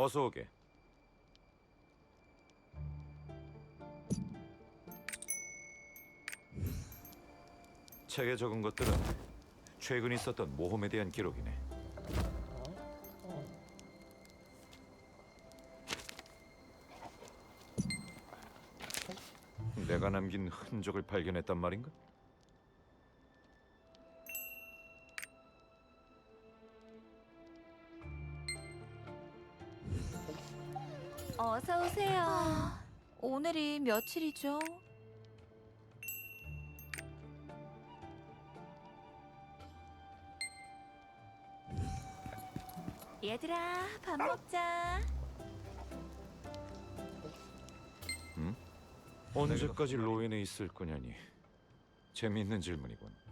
어서 오게. 책에 적은 것들은 최근 있었던 모험에 대한 기록이네. 내가 남긴 흔적을 발견했단 말인가? 어서 오세요. 오늘이 며칠이죠? 얘들아, 밥 먹자. 언제까지 로엔에 있을 거냐니 재미있는 질문이군.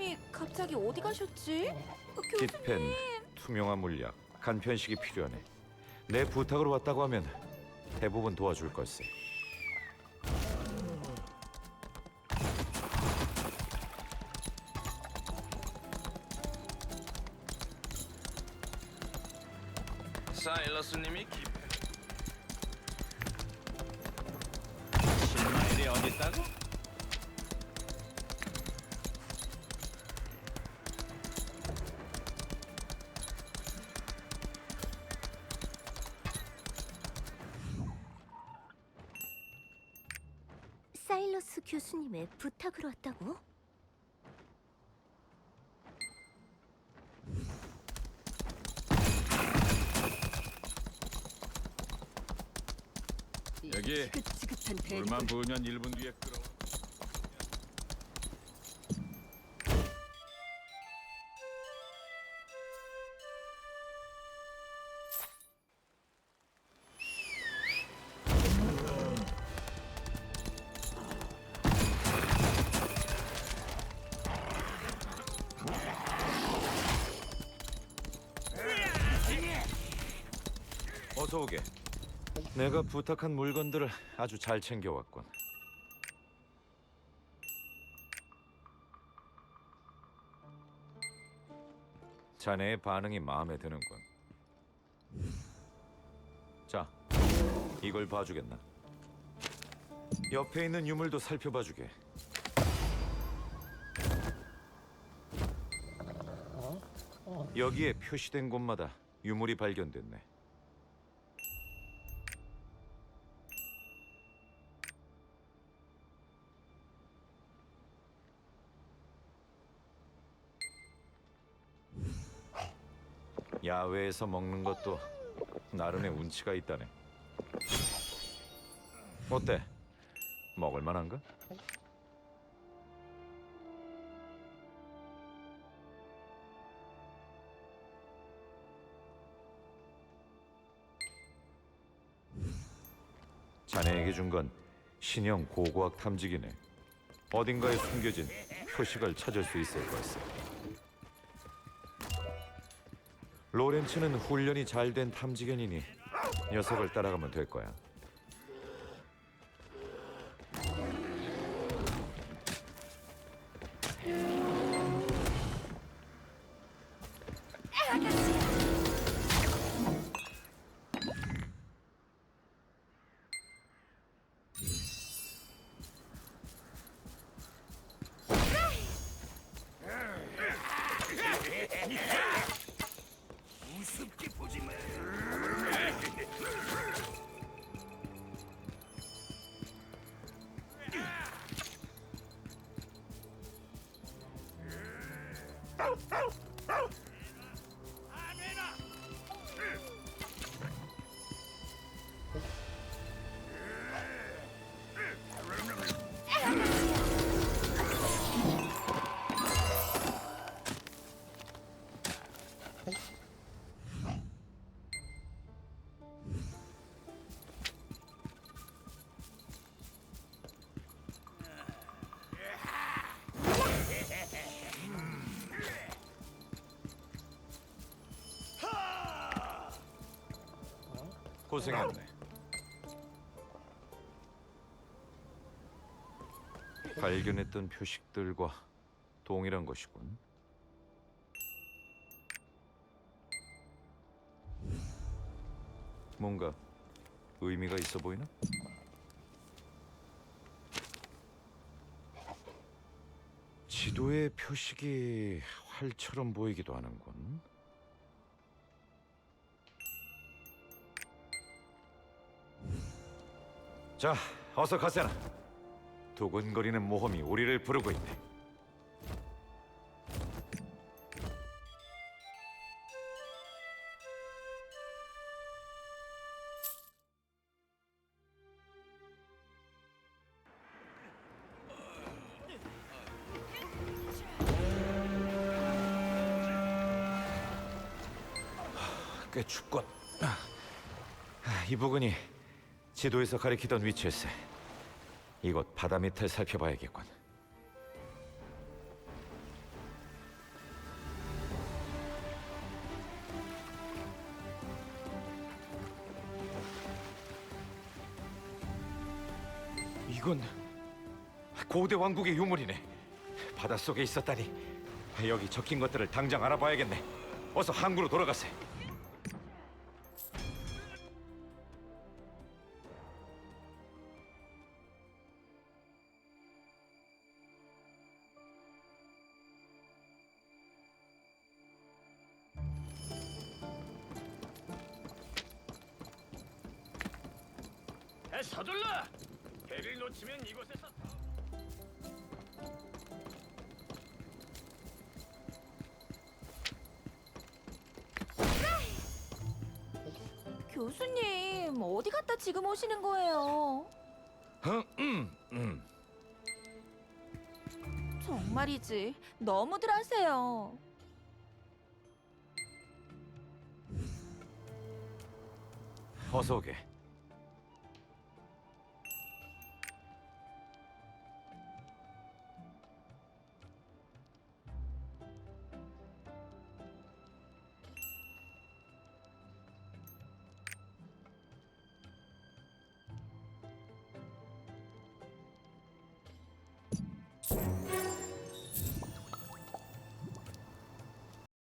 교수님이 갑자기 어디 가셨지? 어, 교수님. 투명한 물약, 간편식이 필요하네. 내 부탁으로 왔다고 하면 대부분 도와줄 걸세. 사일러스님이 기... 교수님의 부탁으로 왔다고? 여기 지긋지긋한 물만 부으면 1분 뒤에 끓어 어서 오게. 내가 부탁한 물건들을 아주 잘 챙겨왔군. 자네의 반응이 마음에 드는군. 자, 이걸 봐주겠나? 옆에 있는 유물도 살펴봐주게. 여기에 표시된 곳마다 유물이 발견됐네. 야외에서 먹는 것도 나름의 운치가 있다네. 어때? 먹을 만한가? 자네에게 준 건 신형 고고학 탐지기네. 어딘가에 숨겨진 표식을 찾을 수 있을 것세. 로렌츠는 훈련이 잘 된 탐지견이니 녀석을 따라가면 될 거야. 고생했네. 발견했던 표식들과 동일한 것이군. 뭔가 의미가 있어 보이나? 지도의 표식이 활처럼 보이기도 하는군. 자, 어서 가세나. 두근거리는 모험이 우리를 부르고 있네. 꽤 춥군. 아, 이 부근이 지도에서 가리키던 위치일세. 이곳 바다 밑을 살펴봐야겠군. 이건 고대 왕국의 유물이네. 바닷속에 있었다니. 여기 적힌 것들을 당장 알아봐야겠네. 어서 항구로 돌아가세. 서둘러. 배를 놓치면 이곳에서 교수님, 어디 갔다 지금 오시는 거예요? 음. 정말이지. 너무들 하세요. 어서 오게.